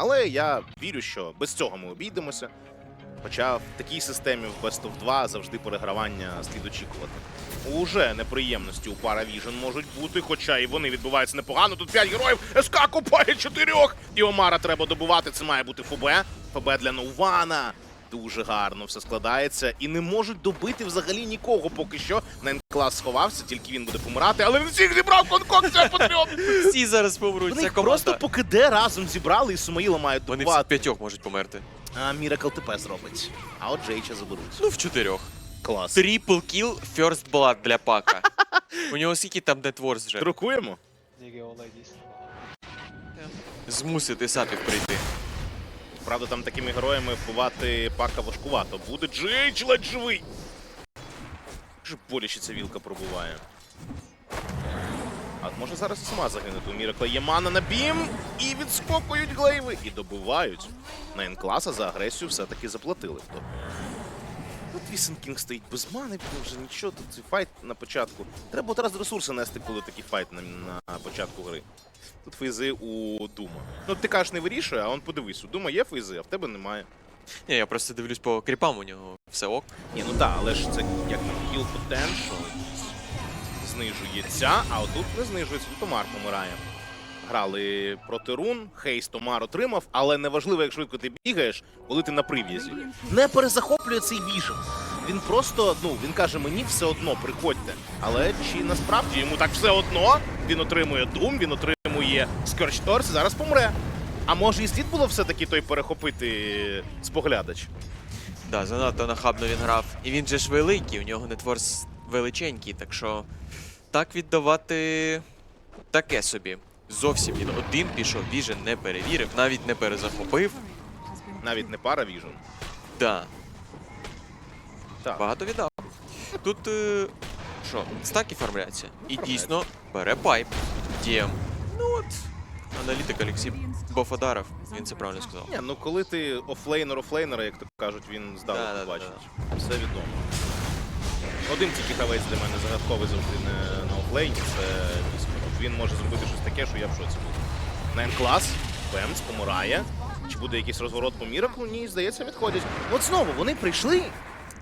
Але я вірю, що без цього ми обійдемося. Хоча в такій системі в Best of 2 завжди перегравання слід очікувати. Уже неприємності у Paravision можуть бути, хоча і вони відбуваються непогано. Тут 5 героїв, СК купає чотирьох. І Омара треба добувати. Це має бути ФБ. ФБ для Ноувана. Дуже гарно все складається. І не можуть добити взагалі нікого поки що. Найн-клас сховався, тільки він буде помирати, але він всіх зібрав Конкок, це потрібно. Всі зараз помруть. Вони їх просто по КД разом зібрали і Сумаїла мають Вони всі п'ятьох можуть померти. А Міракл ТП зробить. А от Джейча заберуть. Ну, в чотирьох. Клас. Трипл кіл, first blood для пака. У нього скільки там нетворс вже. Друкуємо. Змусити сапів прийти. Правда, там такими героями вбивати пака важкувато. Буде Джейч ледь живий. Вже боляче ця вілка пробуває. А от може зараз сама загинути. У Міракла є мана на бім і відскокують глейви. І добивають. На N-класа за агресію все-таки заплатили. Тут Вісен Кінг стоїть без мани, він вже нічого, тут файт на початку. Треба от раз ресурси нести, коли такий файт на, на початку гри. Тут фейзи у Дума. Ну ти кажеш, не вирішує, а он подивись, у Дума є фейзи, а в тебе немає. Ні, я просто дивлюсь по кріпам у нього. Все ок. Ні, ну так, але ж це як kill potential знижується, а отут не знижується, тут Омар помирає. Грали проти рун, Хейст Омар отримав, але неважливо, як швидко ти бігаєш, коли ти на прив'язі. Не перезахоплює цей віжен. Він просто, ну, він каже, мені все одно, приходьте. Але чи насправді йому так все одно? Він отримує Дум, він отримує Scorched Earth, зараз помре. А може і слід було все-таки той перехопити споглядач? Да, занадто нахабно він грав. І він же ж великий, у нього нетворс величенький, так що так віддавати таке собі. Зовсім він один пішов, віжен не перевірив, навіть не перезахопив. Навіть не пара віжен. Да, Так. багато віддав. Тут е, що, стаки фармляться. І дійсно бере пайп. Дієм. Ну от, аналітик Олексій Бофодаров, він це правильно сказав. Ні, ну коли ти офлейнер офлейнера, як то кажуть, він здалеку Да, да, да. Все відомо. Один тільки гравець для мене загадковий завжди не на офлейні, це Віспер. Він може зробити щось таке, що я в шоці буду. Найн клас, Бемс помирає. Чи буде якийсь розворот по Міраклу? Ні, здається, відходять. От знову вони прийшли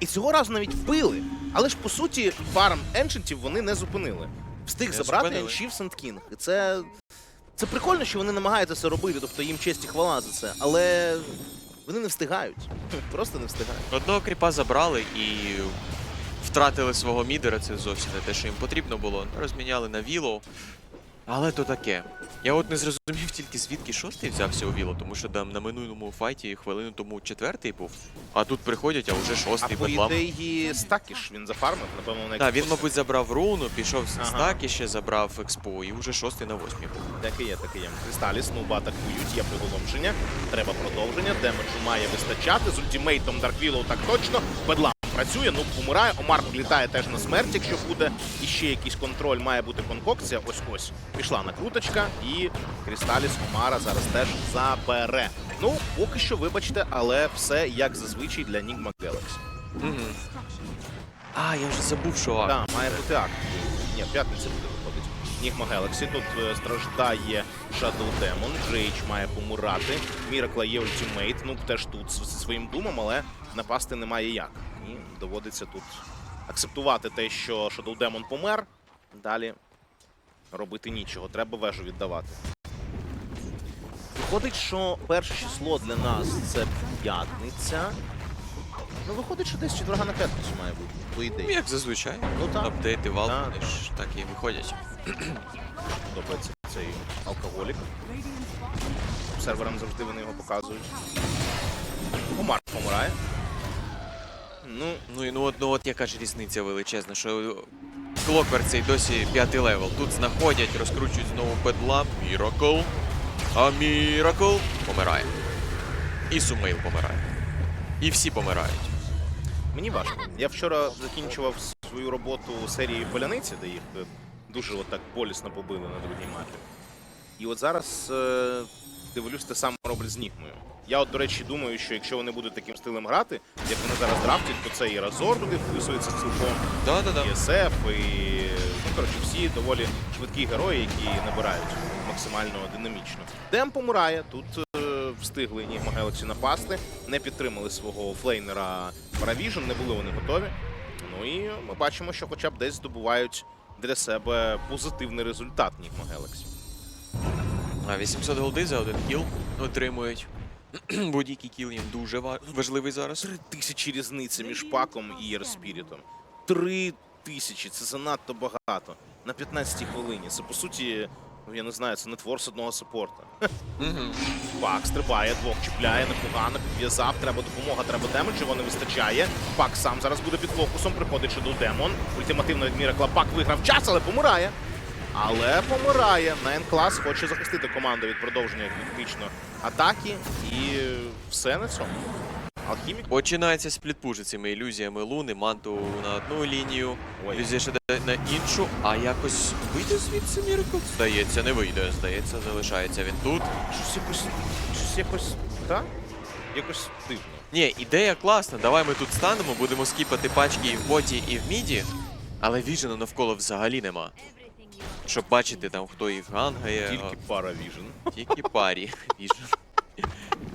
і цього разу навіть вбили. Але ж по суті, фарм еншентів вони не зупинили. Встиг Не забрати зупинили. еншів Сент Кінг. І це. Це прикольно, що вони намагаються це робити, тобто їм честь і хвала за це, але вони не встигають. Просто не встигають. Одного кріпа забрали і втратили свого мідера, це зовсім не те, що їм потрібно було. Розміняли на Вілоу. Але то таке. Я от не зрозумів тільки звідки шостий взявся у Віло, тому що там на минулому файті хвилину тому четвертий був. А тут приходять, а вже А шостий по бедлам. ідеї Стакіш він зафармив, напевно, на Так, він, мабуть, забрав руну, пішов з Ага. ще забрав експо, і вже шостий на восьмій був. Так і є, так і є. Кристаліс, Ноуба атакують, є приголомшення. Треба продовження. Демеджу має вистачати. З ультимейтом Dark так точно. Бедлам працює, ну помирає. Омар прилітає теж на смерть, якщо буде. І ще якийсь контроль має бути конкокція. Ось ось. Пішла накруточка, і Крісталіс Омара зараз теж забере. Ну, поки що, вибачте, але все як зазвичай для Нігма. Угу. А, я вже забув, що а. Так, має бути акт. Ні, в п'ятницю буде виходить. Нігма Galaxy. Тут е, страждає Shadow Demon. Джейч має помирати. Міракла є ультимейт. Ну, теж тут зі своїм думом, але напасти немає як. І доводиться тут акцептувати те, що Shadow Demon помер. Далі робити нічого. Треба вежу віддавати. Виходить, що перше число для нас це п'ятниця. Ну, виходить, що десь четверга на п'ятницю має бути, по Ну, ідеї. як зазвичай. Ну так. Апдейти вал, Так. вони ж так і виходять. подобається цей алкоголік. Серверам завжди вони його показують. Омар помирає. Ну, Ну і ну от, ну от яка ж різниця величезна, що Клоквер цей досі п'ятий левел. Тут знаходять, розкручують знову педла. Міракл. А Міракл помирає. І Сумейл помирає. І всі помирають. мені важко. Я вчора закінчував свою роботу серії Поляниці, де їх е, дуже отак болісно побили на другій мапі. І от зараз е, дивлюсь, те саме роблять з Нігмою. Я от, до речі, думаю, що якщо вони будуть таким стилем грати, як вони зараз драфтять, то це і Разор туди вписується цілком, Да-да-да. і СФ, і ну, коротше, всі доволі швидкі герої, які набирають максимально динамічно. Дем помирає. Тут е, встигли Enigma Galaxy напасти, не підтримали свого флейнера Paravision, не були вони готові. Ну і ми бачимо, що хоча б десь здобувають для себе позитивний результат Enigma Galaxy. А 800 голди за один кіл отримують. Будь-який кіл їм дуже важливий зараз. Три тисячі різниця між паком і Єрспірітом. Три тисячі це занадто багато. На 15 й хвилині. Це по суті, ну я не знаю, це нетворс одного саппорта. Пак стрибає, двох чіпляє, непогано, підв'язав, треба допомога, треба демедж, його не вистачає. Пак сам зараз буде під фокусом, приходить ще до демон. Ультимативна від Міракла. Пак виграв час, але помирає. Але помирає. Найн клас хоче захистити команду від продовження фактично атаки. І все на цьому. Алхімік Починається сплітпуш цими ілюзіями Луни, манту на одну лінію, Ой. ілюзія ще на іншу, а якось вийде звідси Міракл? Здається, не вийде. Здається, залишається він тут. щось якось. Щось якось. Так? Якось дивно. Ні, ідея класна. Давай ми тут станемо, будемо скіпати пачки і в боті, і в міді. Але віжена навколо взагалі нема. Щоб бачити там, хто їх гангає. Тільки пара віжен. Тільки парі. Віжен.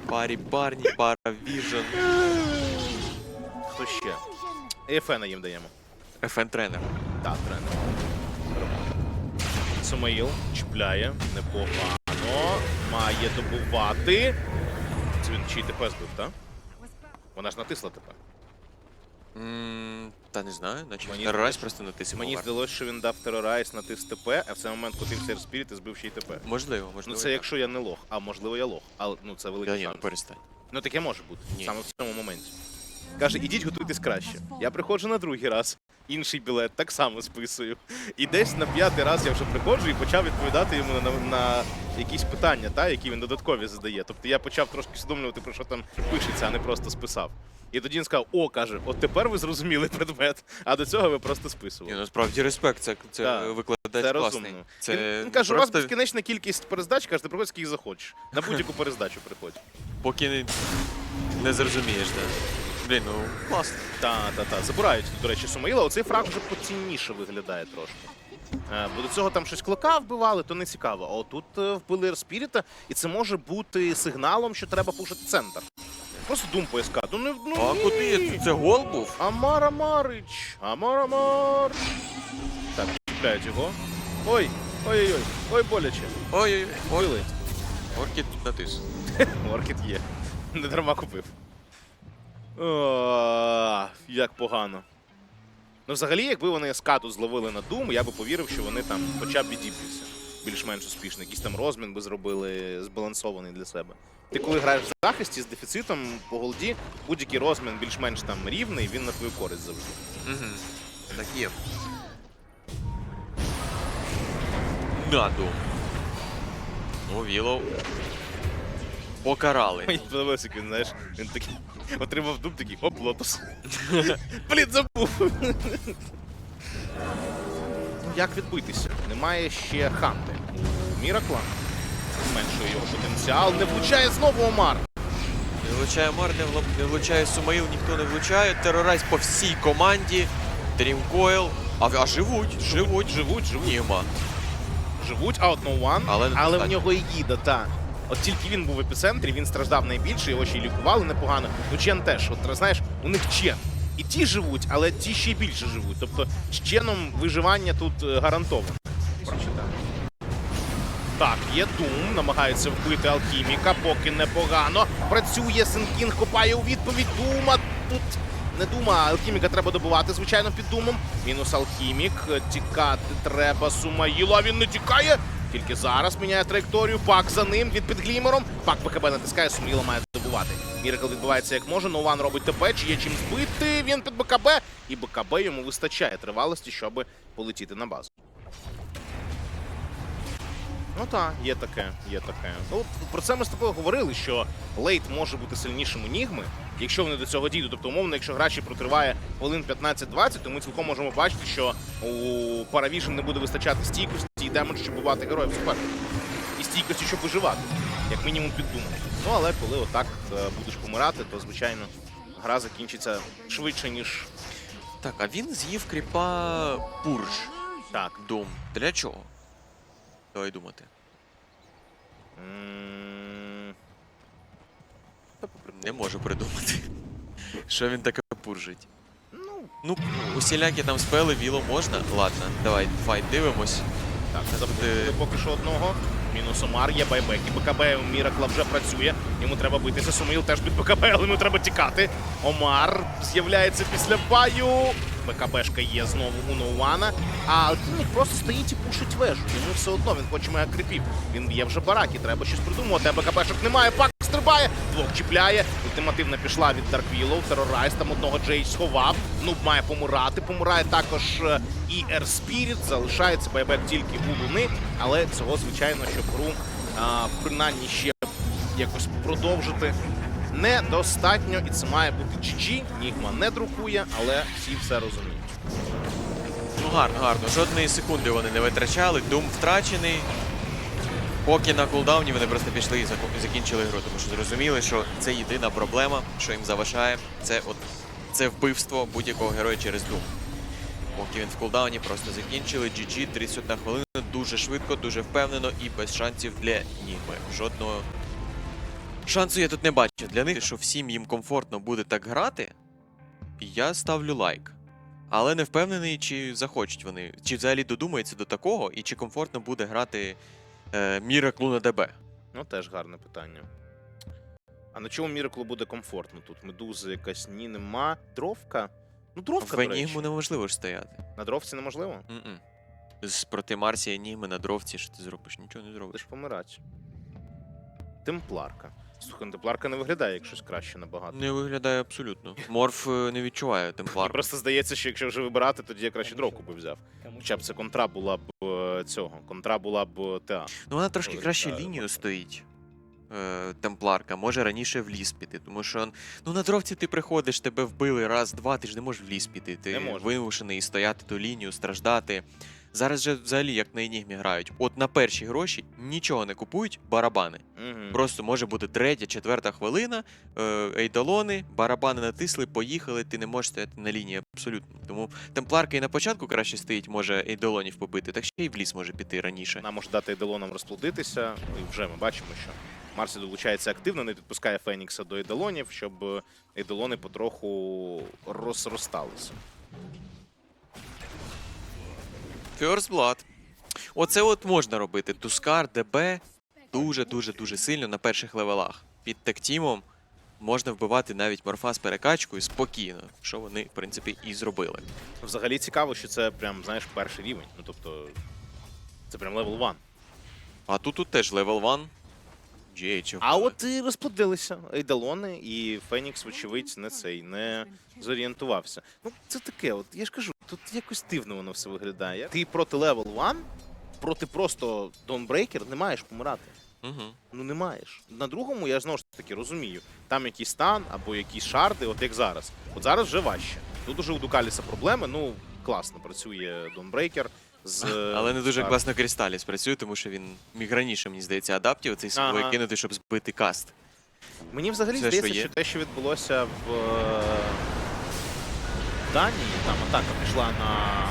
Парі, парні, пара, віжен. Хто ще? Ефена їм даємо. FN тренер. Так, тренер. Самаїл чіпляє, непогано. Має добувати. Це він чий ТП збив, так? Вона ж натисла ТП. М, Та не знаю, наче Мені Террорайз здається- просто натисив. Мені увар. здалося, що він дав терорайз натис ТП, а в цей момент котився Спіріт і збив ще й ТП. Можливо, можливо. Ну це так. якщо я не лох, а можливо я лох. Але ну це Та великий ні, ну шанс. перестань. Ну таке може бути. Ні. Саме в цьому моменті. Каже, ідіть готуйтесь краще. Я приходжу на другий раз. Інший білет так само списую. І десь на п'ятий раз я вже приходжу і почав відповідати йому на, на якісь питання, та, які він додаткові задає. Тобто я почав трошки усвідомлювати, про що там пишеться, а не просто списав. І тоді він сказав: о, каже, от тепер ви зрозуміли предмет, а до цього ви просто списували. ну справді респект, це, це Так, викладач Це класний. розумно. Це Він, він каже, у вас просто безкінечна кількість перездач, каже, ти приходь скільки захочеш. На будь-яку перездачу приходь. поки не, не зрозумієш, так? Блін, ну класно. Та, та, та. Забирають, до речі, Сумаїла. Оцей фраг вже поцінніше виглядає трошки. Е, Бо до цього там щось клока вбивали, то не цікаво. А отут е, вбили Ерспіріта, і це може бути сигналом, що треба пушити центр. Просто дум по СК. Ну, не, ну, А ні. куди? Це- гол був? Амар Амарич! Амар Амар! Так, чіпляють його. Ой! Ой-ой-ой! Ой, боляче. Ой-ой-ой, оркіт натис. Оркет є. Не дарма купив. О, як погано. Ну, взагалі, якби вони скату зловили на Doom, я би повірив, що вони там хоча б відіб'ються. Більш-менш успішно. Якийсь там розмін би зробили збалансований для себе. Ти коли граєш в захисті з дефіцитом по голді, будь-який розмін більш-менш там рівний, він на твою користь завжди. Угу. Так є. Наду. Ну, Вілоу. Покарали. Мені подобається, як він, знаєш, він такий отримав дуб такий, оп, лотос. Блін, забув. Як відбитися? Немає ще ханти. Міракла. Зменшує його потенціал. Не влучає знову Омар. Не влучає Мар, не, вло- не влучає Сумаїл, ніхто не влучає. Терорайз по всій команді. Дрімкойл. А, а живуть, живуть. Живуть, живуть, Німа. живуть, а от No One. Але але в нього і їда, та. От тільки він був в епіцентрі, він страждав найбільше, його ще й лікували непогано. Ну Чен теж, от знаєш, у них Чен. І ті живуть, але ті ще більше живуть. Тобто з Ченом виживання тут е, гарантоване. Прочитаю. Так, є Дум, намагається вбити алхіміка, поки непогано. Працює Сенкін, копає у відповідь Дума. Тут не дума, алхіміка треба добувати, звичайно, під думом. Мінус алхімік. Тікати треба Сумаїлу, а він не тікає. Тільки зараз міняє траєкторію. Пак за ним від під глімером. Пак БКБ натискає, суміло має добувати. Міракл відбувається як може. Нован робить ТП, чи є чим збити. Він під БКБ. І БКБ йому вистачає тривалості, щоб полетіти на базу. Ну так, є таке, є таке. Ну, от про це ми з тобою говорили, що лейт може бути сильнішим у Нігми, якщо вони до цього дійдуть. Тобто, умовно, якщо гра протриває хвилин 15-20, то ми цілком можемо бачити, що у Паравішен не буде вистачати стійкості і демеджу, щоб бувати героїв суперника. І стійкості, щоб виживати, як мінімум під Думом. Ну але коли отак е, будеш помирати, то звичайно гра закінчиться швидше, ніж Так, а він з'їв кріпа Пурж. так. Дум. Для чого? Давай думати. М, Не можу придумати. Що він таке пуржить? Ну, Ну, усілякі там спели, віло можна. Ладно, давай файт дивимось. Так, не Буде- запустили поки що одного. Мінус Омар є байбек. І БКБ у Міракла вже працює. Йому треба битися. Сумаїл теж під БКБ, але йому треба тікати. Омар з'являється після баю. БКБшка є знову у Ноуана. А Альтинік просто стоїть і пушить вежу. Йому все одно він хоче мега кріпів. Він б'є вже бараки, треба щось придумувати. А БКБшок немає. Пак стрибає, двох чіпляє. Ультимативна пішла від Дарквілов. Терорайз там одного Джейдж сховав. Нуб має помирати. Помирає також е, і Air Spirit. Залишається байбек тільки у Луни. Але цього, звичайно, щоб гру а, принаймні ще якось продовжити. Недостатньо, і це має бути GG. Нігма не друкує, але всі все розуміють. Ну гарно, гарно. Жодної секунди вони не витрачали. Дум втрачений. Поки на кулдауні вони просто пішли і закінчили гру, тому що зрозуміли, що це єдина проблема, що їм заважає. Це от це вбивство будь-якого героя через Дум. Поки він в кулдауні просто закінчили. GG, 31 хвилина, дуже швидко, дуже впевнено і без шансів для Нігми. Жодного шансу я тут не бачу. Для них, що всім їм комфортно буде так грати, я ставлю лайк. Але не впевнений, чи захочуть вони, чи взагалі додумаються до такого, і чи комфортно буде грати е, Міраклу на ДБ. Ну, теж гарне питання. А на чому Міраклу буде комфортно тут? Медузи якась ні, нема. Дровка? Ну, дровка, В. Енігму неможливо ж стояти. На дровці неможливо? М-м. З проти Марсія Енігми на дровці, що ти зробиш? Нічого не зробиш. Лиш помирати. Темпларка. Слухай, ну, темпларка не виглядає як щось краще набагато. Не виглядає абсолютно. Морф е, не відчуває темплар. просто здається, що якщо вже вибирати, тоді я краще дровку би взяв. Хоча б це контра була б е, цього. Контра була б е, ТА. Ну вона трошки Ой, краще лінію стоїть. Е, темпларка, може раніше в ліс піти, тому що ну на дровці ти приходиш, тебе вбили раз-два, ти ж не можеш в ліс піти. Ти Не вимушений стояти ту лінію, страждати. Зараз же взагалі як на Енігмі грають. От на перші гроші нічого не купують, барабани. Угу. Просто може бути третя, четверта хвилина, е, ейдолони, барабани натисли, поїхали, ти не можеш стояти на лінії абсолютно. Тому темпларка і на початку краще стоїть, може ейдолонів побити, так ще й в ліс може піти раніше. Нам може дати Еделонам розплодитися. І вже ми бачимо, що Марсі долучається активно, не підпускає Фенікса до Еделонів, щоб е, Еделони потроху розросталися. First Blood. Оце от можна робити. Тускар, ДБ дуже-дуже дуже сильно на перших левелах. Під тектімом можна вбивати навіть морфа з перекачкою спокійно, що вони, в принципі, і зробили. Взагалі цікаво, що це прям, знаєш, перший рівень. Ну тобто, це прям левел 1. А тут, тут теж левел 1. GH. А от і розплодилися Ейдалони, і Фенікс, вочевидь, не цей не зорієнтувався. Ну, це таке, от я ж кажу, тут якось дивно воно все виглядає. Ти проти левел 1, проти просто Dawnbreaker не маєш помирати. Угу. Ну не маєш. На другому я знову ж таки розумію. Там якийсь стан або якісь шарди, от як зараз. От зараз вже важче. Тут уже у Дукаліса проблеми. Ну класно працює Dawnbreaker з Але не дуже класно Крісталіс працює, тому що він міг раніше, мені здається, адаптів цей свій Ага. кинути, щоб збити каст. Мені взагалі Все, здається, що що те, що відбулося в е, Данії, там атака пішла на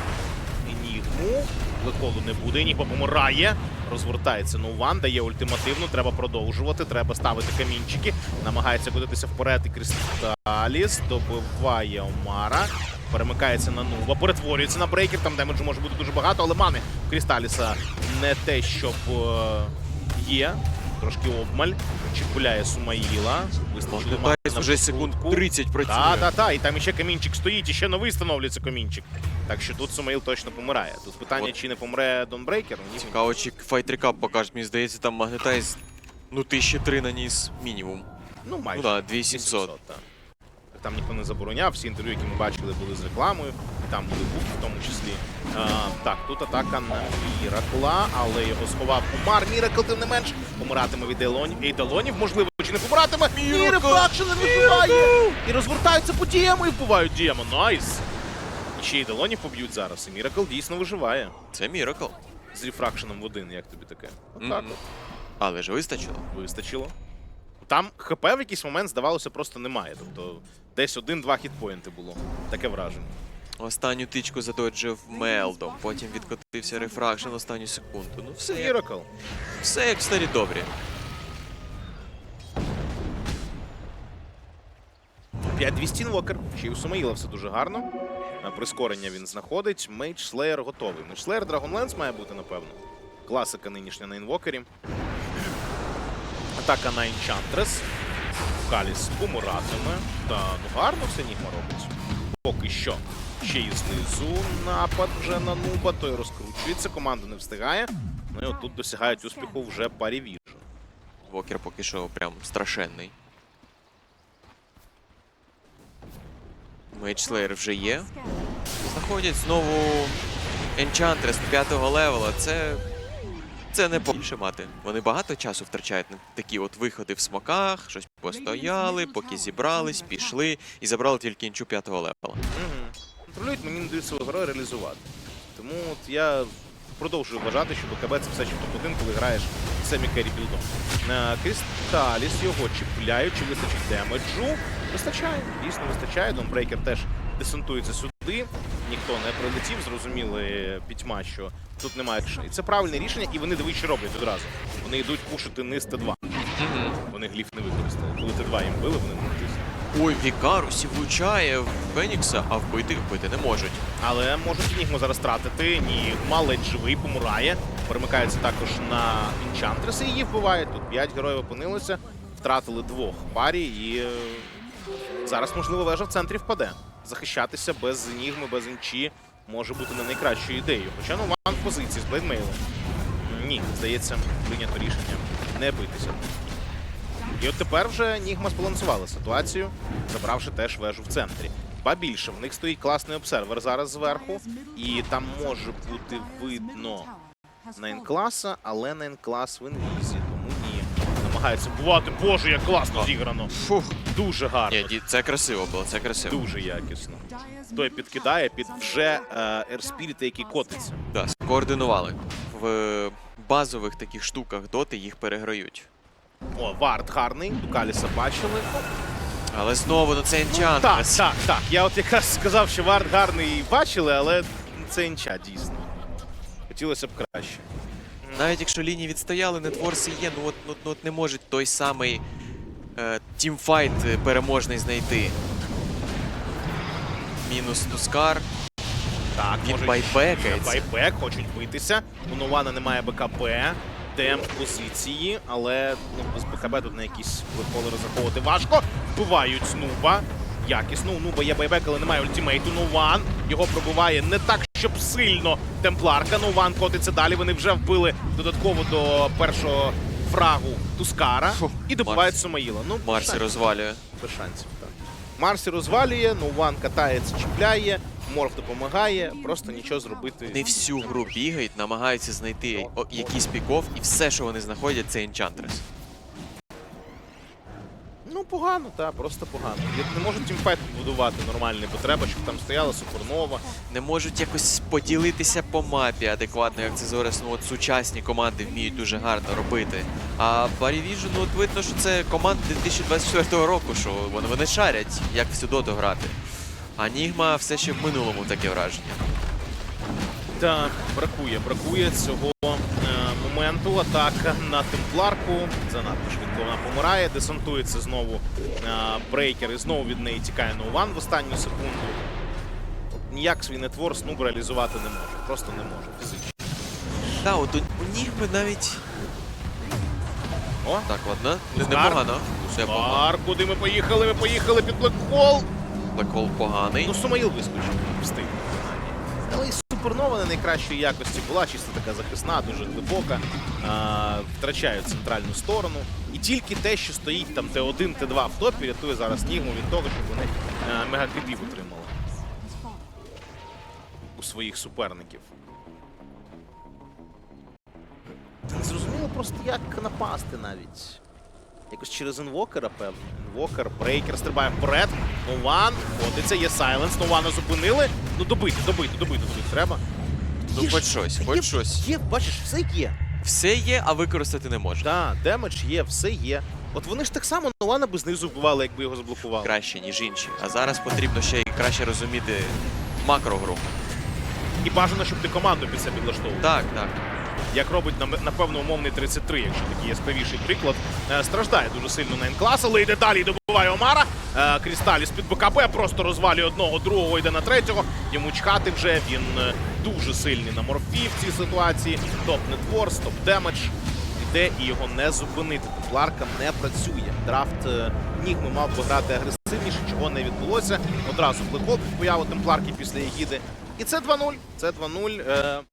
Енігму. Леколу не буде, Енігма помирає. Розвертається Ноуван, дає ультимативну, треба продовжувати, треба ставити камінчики. Намагається кудитися вперед і Кристаліс добиває Омара. Перемикається на Нуба, перетворюється на брейкер, там демеджу може бути дуже багато, але мани у Крісталіса не те, щоб е, є. Трошки обмаль. Чіпуляє Сумаїла. Вистачило мани на вже секунд 30 працює. Та, та, та, і там іще камінчик стоїть, і ще новий встановлюється камінчик. Так що тут Сумаїл точно помирає. Тут питання, От. чи не помре Донбрейкер. Цікаво, чи файт рекап покажуть. Мені здається, там магнетайз ну тисячі три наніс мінімум. Ну, майже. Ну да, 2700. так. Там ніхто не забороняв, всі інтерв'ю, які ми бачили, були з рекламою, і там були буки в тому числі. А, так, тут атака на Міракла, але його сховав Умар. Міракл, тим не менш, помиратиме від Ейлонів. Ейдалонів, можливо, чи не помиратиме. Рефракшн не виживає! І розвертаються по дієму і вбивають дієму. Найс! І ще й Ейдалонів поб'ють зараз. І Міракл дійсно виживає. Це міракл. З рефракшеном в один, як тобі таке? Отак от. Але ж вистачило. Вистачило. Там ХП в якийсь момент, здавалося, просто немає. Тобто десь один-два хітпоінти було. Таке враження. Останню тичку задоджив Мелдом, потім відкотився рефракшн останню секунду. Ну все, як, все як в старі добрі. 5200 інвокер. Ще й у Сумаїла все дуже гарно. Прискорення він знаходить. Мейдж Слеєр готовий. Мейдж Слеєр Dragonlance має бути, напевно. Класика нинішня на інвокері. Атака на Enchantress. Каліс помиратиме. Та ну гарно все Нігма робить. Поки що. Ще й знизу напад вже на Нуба, той розкручується, команда не встигає. Ну і отут досягають успіху вже парі віжу. Вокер поки що прям страшенний. Мейдж вже є. Знаходять знову Enchantress 5 левела. Це. Це не більше мати. Вони багато часу втрачають на такі от виходи в смоках, щось постояли, поки зібрались, пішли і забрали тільки інчу 5 левела. Контролюють, мені не дають свого героя реалізувати. Тому от я продовжую вважати, що БКБ це все ще топ-1, коли граєш семі керрі білдом. Крісталіс його чіпляють, чи вистачить демеджу. Вистачає, дійсно вистачає. Донбрейкер теж десантується сюди. Ніхто не прилетів, зрозуміли пітьма, що тут немає рішення. І це правильне рішення, і вони двічі роблять одразу. Вони йдуть пушити низ Т2. Вони гліф не використали. Коли Т2 їм били, вони не. Ой, Вікарусі влучає в Фенікса, а вбити вбити не можуть. Але можуть Нігму зараз тратити. Ні, ледь живий, помирає. Перемикається також на Інчантрес і її вбивають. Тут 5 героїв опинилося, втратили двох парі і е, зараз, можливо, вежа в центрі впаде. Захищатися без Нігми, без інчі може бути не найкращою ідеєю. Хоча ну ван в позиції з блейдмейлом. Ні, здається, прийнято рішення не битися. І от тепер вже Нігма збалансувала ситуацію, забравши теж вежу в центрі. Ба більше, в них стоїть класний обсервер зараз зверху, і там може бути видно Найнкласа, але Найнклас в інвізі. Намагається бувати. Боже, як класно зіграно! Фух. Дуже гарно, Ні, це красиво було, це красиво. дуже якісно. Той підкидає під вже ерспіріта, який котиться. Да, скоординували. В базових таких штуках доти їх переграють. О, Вард гарний, Дукаліса бачили. Але знову ну це Так, Енчантрес. так, так. Я от якраз сказав, що Вард гарний бачили, але це інча дійсно. Хотілося б краще. Навіть якщо лінії відстояли, нетворси є, ну от, ну, ну, от не можуть той самий е, тімфайт е, переможний знайти. Мінус Тускар. Так, Він байбекається. Байбек, хочуть битися. У Нована немає БКБ. Темп позиції, але ну, без БКБ тут на якісь виходи розраховувати важко. Вбивають Снуба. Якісно, у Нуба є байбек, але немає ультимейту. Нован його пробиває не так, щоб сильно темпларка. Нован котиться далі. Вони вже вбили додатково до першого фрагу Тускара Фу, і добивають Марс. Сомаїла. Ну, Марсі розвалює. Без шансів, так. Марсі розвалює, Нован катається, чіпляє, Морф допомагає, просто нічого зробити. Вони всю гру бігають, намагаються знайти якийсь піков, і все, що вони знаходять, це Енчантрес. Ну, погано, так, просто погано. Як не можуть тімфайт побудувати нормальний, бо треба, щоб там стояла супернова. Не можуть якось поділитися по мапі адекватно, як це зараз ну, от сучасні команди вміють дуже гарно робити. А Парівіжу, ну от видно, що це команда 2024 року, що вони, вони шарять, як всю доту грати. А Нігма все ще в минулому таке враження. Так, бракує, бракує цього моменту. Атака на темпларку. Занадто швидко вона помирає, десантується знову е, брейкер і знову від неї тікає Нован в останню секунду. Ніяк свій нетвор Снуб реалізувати не може. Просто не може фізично. Так, от у, у Нігми навіть. О, Так, ладно. Не- Непогано. Ар, куди ми поїхали? Ми поїхали під блекхол. Блекхол поганий. Ну, Сумаїл вискочив, встиг. Супернова не найкращої якості була, чисто така захисна, дуже глибока. А, втрачають центральну сторону. І тільки те, що стоїть там Т1, Т2 в топі, рятує зараз Нігму від того, щоб вони а, отримали у своїх суперників. Не зрозуміло просто, як напасти навіть. Якось через інвокера, певно. Інвокер, брейкер стрибає вперед. Нован, ходиться, є сайленс. Нована зупинили. Ну добити, добити, добити, добити треба. Ну, хоч щось, хоч щось. Є, бачиш, все є. Все є, а використати не можна. Так, демедж є, все є. От вони ж так само Нована би знизу вбивали, якби його заблокували. Краще, ніж інші. А зараз потрібно ще й краще розуміти макрогру. І бажано, щоб ти команду під себе підлаштовував. Так, так. Як робить напевно умовний 33, якщо такий яскравіший приклад. Е, Страждає дуже сильно на клас але йде далі і добиває Омара. Е, Крісталіс під БКБ просто розвалює одного, другого йде на третього. Йому чхати вже він е, дуже сильний на морфі в цій ситуації. Топ нетворс, топ демедж. Іде і його не зупинити. Темпларка не працює. Драфт Нігми мав би грати агресивніше, чого не відбулося. Одразу блекоп появу темпларки після Єгіди. І це 2-0. Це 2-0. Е,